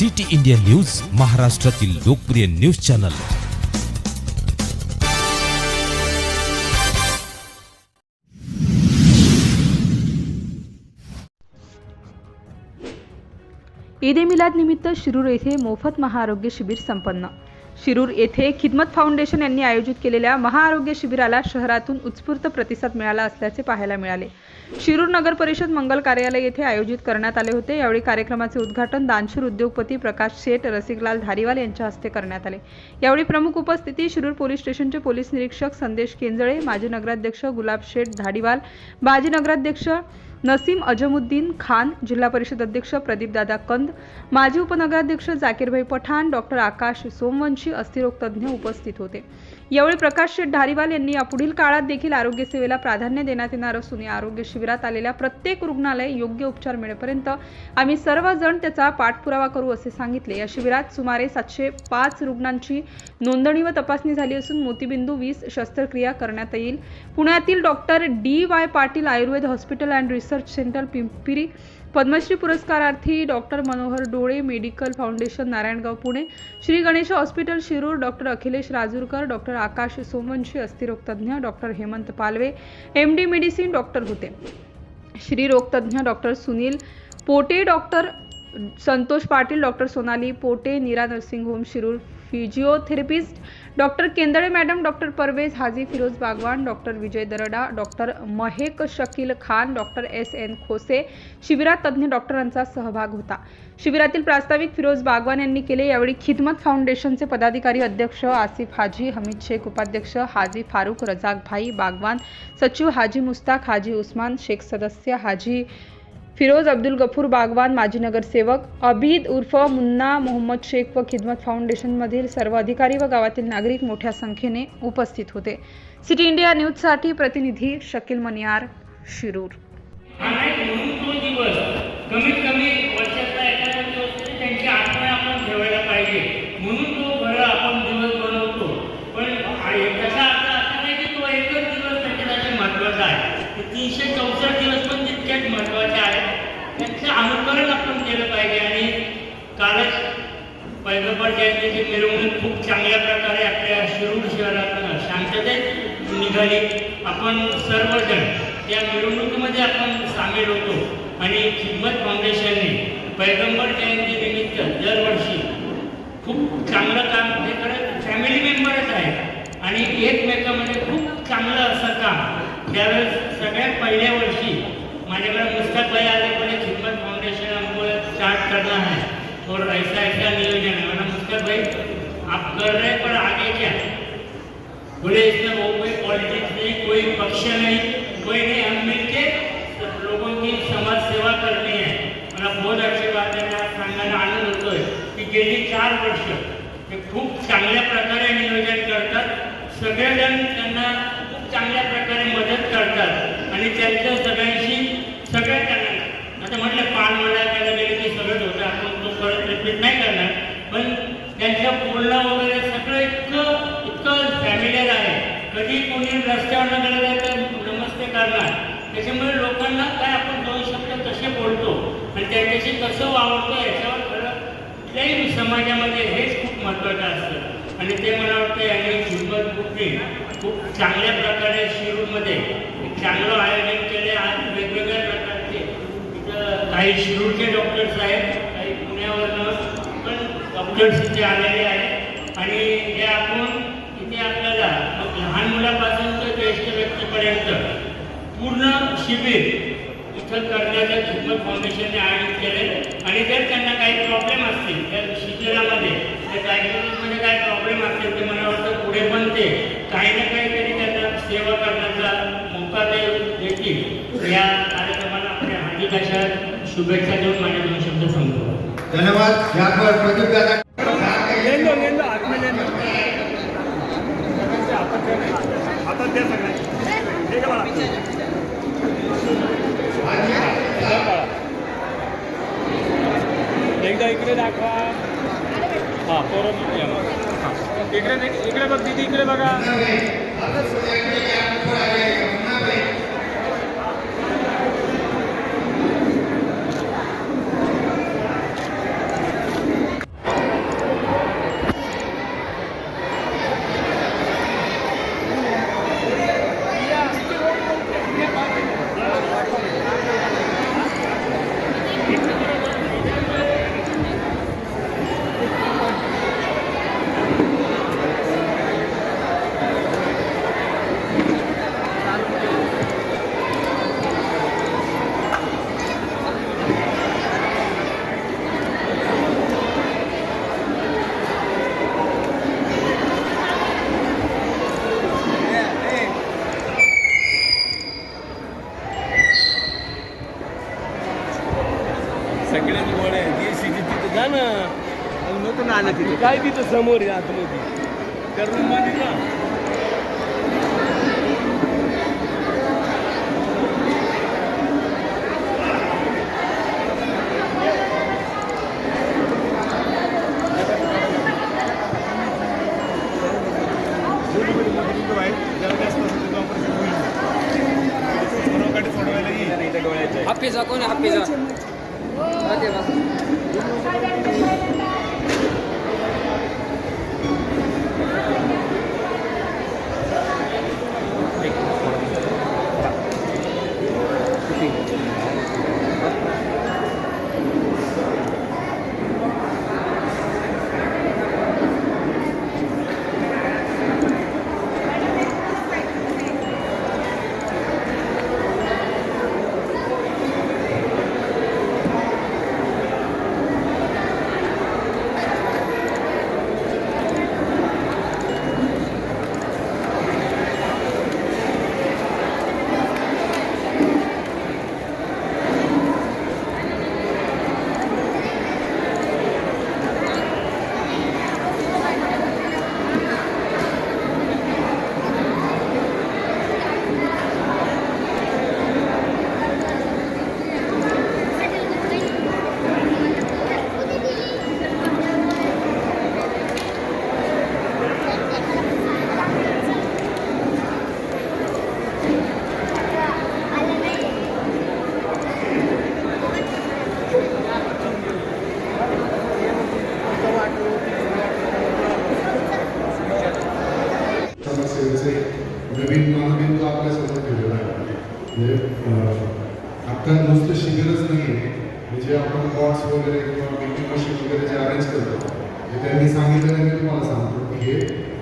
City India news महाराष्ट्रातील लोकप्रिय news channel. Eid e Milad निमित्त शिरूर येथे मोफत महाआरोग्य शिबिर संपन्न. शिरूर येथे खिदमत फाउंडेशन यांनी आयोजित केलेल्या महाआरोग्य शिबिराला शहरातून उत्स्फूर्त प्रतिसाद मिळाला असल्याचे पाहायला मिळाले. शिरूर नगर परिषद मंगल कार्यालय येथे आयोजित करण्यात आले होते. यावेळी कार्यक्रमाचे उद्घाटन दानशूर उद्योगपती प्रकाश शेठ रसिकलाल धारीवाल यांच्या हस्ते करण्यात आले. यावेळी प्रमुख उपस्थिती शिरूर पोलीस स्टेशनचे पोलीस निरीक्षक संदेश केंजळे माजी नगराध्यक्ष गुलाब शेठ धाडीवाल माजी नगराध्यक्ष नसीम अजमुद्दीन खान जिल्हा परिषद अध्यक्ष प्रदीपदादा कंद माजी उपनगराध्यक्ष जाकीरभाई पठाण डॉक्टर आकाश सोमवंशी अस्थिरोगतज्ञ उपस्थित होते. यावेळी प्रकाश शेठ धारीवाल यांनी यापुढील काळात देखील आरोग्य सेवेला प्राधान्य देण्यात येणार असून या आरोग्य शिबिरात आलेल्या प्रत्येक रुग्णालय योग्य उपचार मिळेपर्यंत आम्ही सर्वजण त्याचा पाठपुरावा करू असे सांगितले. या शिबिरात सुमारे सातशे पाच रुग्णांची नोंदणी व तपासणी झाली असून मोतीबिंदू वीस शस्त्रक्रिया करण्यात येईल. पुण्यातील doctor D Y Patil Ayurved hospital and research centre Pimpri Padmashri पुरस्कारार्थी doctor Manohar Dole medical foundation Narayangaon Pune Shri Ganesh hospital Shirur doctor Akhilesh Rajurkar doctor Akash Somvanshi अस्थिरोगतज्ञ doctor Hemant Palve M D medicine doctor होते. श्रीरोगतज्ञ doctor Sunil Pote doctor Santosh Patil doctor Sonali Pote Neera nursing home Shirur physiotherapist doctor Kendale madam doctor Parvez Haji Firoz Bagwan doctor Vijay Darda doctor Mahek Shakeel Khan doctor S N Khose शिबिरात तज्ज्ञ डॉक्टरांचा सहभाग होता. शिबिरातील प्रास्ताविक फिरोज बागवान यांनी केले यावेळी खिदमत फाउंडेशनचे पदाधिकारी अध्यक्ष आसिफ हाजी हमीद शेख उपाध्यक्ष हाजी फारुख रजाक भाई बागवान सचिव हाजी मुस्ताक हाजी उस्मान शेख सदस्य हाजी फिरोज अब्दुल गफूर बागवान माजी नगरसेवक अबीद उर्फ मुन्ना मोहम्मद शेख व खिदमत फाउंडेशनमधील सर्व अधिकारी व गावातील नागरिक मोठ्या संख्येने उपस्थित होते. सिटी इंडिया न्यूजसाठी प्रतिनिधी शकील मनियार शिरूर आणि म्हणून तो दिवस कमीत कमी वर्षातला एखादा दिवस तरी त्यांची आठवण आपण ठेवायला पाहिजे म्हणून तो खरं आपण दिवस बनवतो पण आ- त्याचा अर्थ असा नाही की तो एकच दिवस त्याच्यासाठी महत्त्वाचा आहे ते तीनशे चौसष्ट दिवस पण तितकेच महत्त्वाचे आहेत त्यांचं अनुकरण आपण केलं पाहिजे आणि कालच पैगंबर जयंतीची मिरवणूक खूप चांगल्या प्रकारे आपल्या शिरूर शहरातून शांततेत निघाली. आपण सर्वजण या मिरवणुकीमध्ये आपण सामील होतो आणि हिंमत फाउंडेशनने पैगंबर जयंती निमित्त दरवर्षी खूप चांगलं काम हे करत फॅमिली मेंबरच आहे आणि एकमेकामध्ये खूप चांगलं असं काम. त्यावेळेस सगळ्यात पहिल्या वर्षी माझ्याकडे मुस्तकबाई आले पण खिदमत फाउंडेशन हमको स्टार्ट करना है। और ऐसा ऐसा नियोजन है। मैंने मुस्ताद भाई, आप कर रहे पर आगे क्या? बोले, इसमें वो कोई पॉलिटिक्स नहीं, कोई पक्ष नहीं, कोई नहीं। हम मिलके सब लोगों की समाज सेवा करनी है। मला बहुत अच्छी बात आहे मला सांगायला आनंद होतोय की गेली चार वर्ष ते खूप चांगल्या प्रकारे नियोजन करतात। सगळेजण त्यांना खूप चांगल्या प्रकारे मदत करतात. आणि त्यांचं सगळ्यांशी सगळ्या तो नाही करणार पण त्यांच्या बोलणं वगैरे सगळं इतकं इतकं फॅमिलियर आहे. कधी कोणी रस्त्यावर गेलं तर नमस्ते करणार. त्याच्यामुळे लोकांना काय आपण दोन शब्द कसे बोलतो आणि त्यांच्याशी कसं वावरतो याच्यावर खरं कुठल्याही समाजामध्ये हेच खूप महत्त्वाचं असतं. आणि ते मला वाटतं यांनी हिंमत ग्रुपने खूप चांगल्या प्रकारे शिरूरमध्ये चांगलं आयोजन केले. आज वेगवेगळ्या प्रकारचे काही शिरूरचे डॉक्टर्स आहेत. काही पण डॉक्टर्स आलेले आहे. आणि हे आपण इथे आपल्याला मग लहान मुलापासून तर ज्येष्ठ व्यक्तीपर्यंत पूर्ण शिबिर इथं करण्याचं खिदमत फाउंडेशनने आयोजित केले आणि जर त्यांना काही प्रॉब्लेम असतील त्या शिबिरामध्ये त्या डायग्नोसिसमध्ये काही प्रॉब्लेम असतील ते मला वाटतं पुढे पण ते काही ना काहीतरी त्यांना सेवा करण्याचा मौका ते देतील. या कार्यक्रमाला आपल्या हार्दिक अशा शुभेच्छा देऊन माझ्या दोन शब्द सांगतो धन्यवाद. यावर प्रदीप दादा एकदा इकडे दाखवा. हां पोरं. इकडे नाही- इकडे बघ दीदी इकडे बघा. औषधाची गोळ्या आहे. देशीची तिथं जा ना. नको ना तिथे. काय तिथं समोर आहे आतमध्ये? त्या रूममध्ये जा. हाफिजा नवीन नवीन मानबिंदू आपल्यासमोर ठेवलेला आहे म्हणजे अं, आता नुसतं शिबिरच नाही आहे म्हणजे आपण बॉट्स वगैरे किंवा मिटिंग मशीन वगैरे जे अरेंज करतो हे त्यांनी सांगितलं मी तुम्हाला सांगतो की हे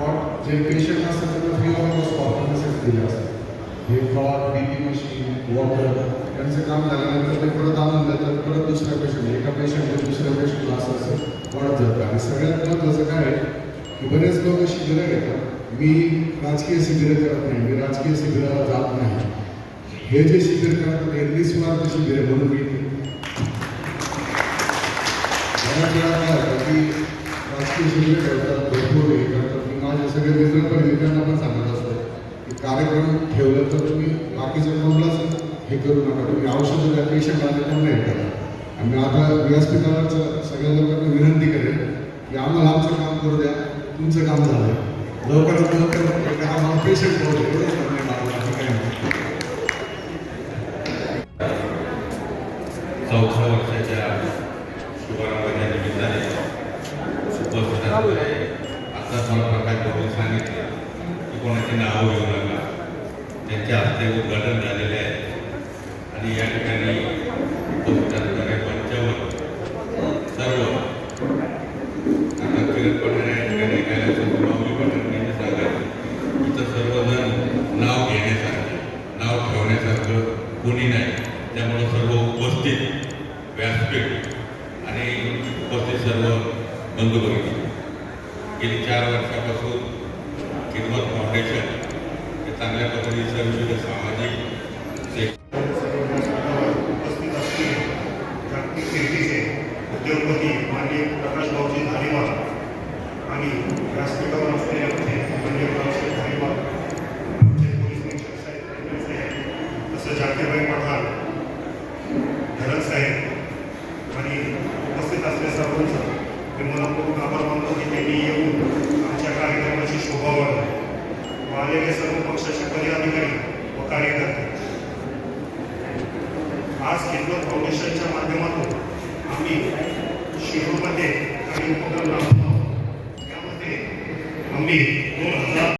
बॉट जे पेशंट असतात त्यांना फ्री ऑफ कॉस्ट ऑफिसेस दिले असतात. हे फ्लॉट बीपी मशीन वॉटर त्यांचं काम झाल्यानंतर ते परत आणून देतात परत दुसऱ्या पेशंट एका पेशंट दुसऱ्या पेशंटला असं असं वाढत जातं आणि सगळ्यात महत्त्वाचं काय आहे की बरेच लोक शिबिरं घेतात मी राजकीय शिबिरं करत नाही मी राजकीय शिबिराला जात नाही. हे जे शिबिर करतात हे निस्वार्थ शिबिर आहे म्हणून मी बऱ्याच वेळा काय होतं की राजकीय शिबिर करतात भरपूर हे करतात. मी माझे सगळे मित्र पण मित्रांना पण सांगत असतो की कार्यक्रम ठेवलं तर तुम्ही बाकीच्या कोणालाच हे करू नका तुम्ही औषधं द्या पेशंट आले त्यांना नाही करा. आणि मी आता व्यासपीठाला सगळ्या लोकांना विनंती करेन की आम्हाला आमचं काम करू द्या तुमचं काम झालं लवकरात लवकर एका आम्हाला पेशंट करू चौथ्या वर्षाच्या शुभारंभाच्या निमित्ताने उपस्थित असलेले आता मला प्रकाश बाबू सांगितले की कोणाची नावं घेऊ नका त्यांच्या हस्ते उद्घाटन झालेले आहे आणि या ठिकाणी उपस्थित कोणी नाही. त्यामुळं सर्व उपस्थित व्यासपीठ आणि उपस्थित सर्व बंधुभगिनी गेली चार वर्षापासून किंमत फाउंडेशन हे चांगल्या पद्धतीचं विविध सामाजिक उपस्थित असतील जागतिक कीर्तीचे उद्योगपती माननीय प्रकाश भाऊजी धारीवाल आणि व्यासपीठावर असलेले मी मनपूर्वक आभार मानतो की त्यांनी येऊन आमच्या कार्यक्रमाची शोभा वाढवली व आलेले सर्व पक्षाचे पदाधिकारी व कार्यकर्ते आज खिदमत फाउंडेशनच्या माध्यमातून आम्ही शिरूरमध्ये काही उपक्रम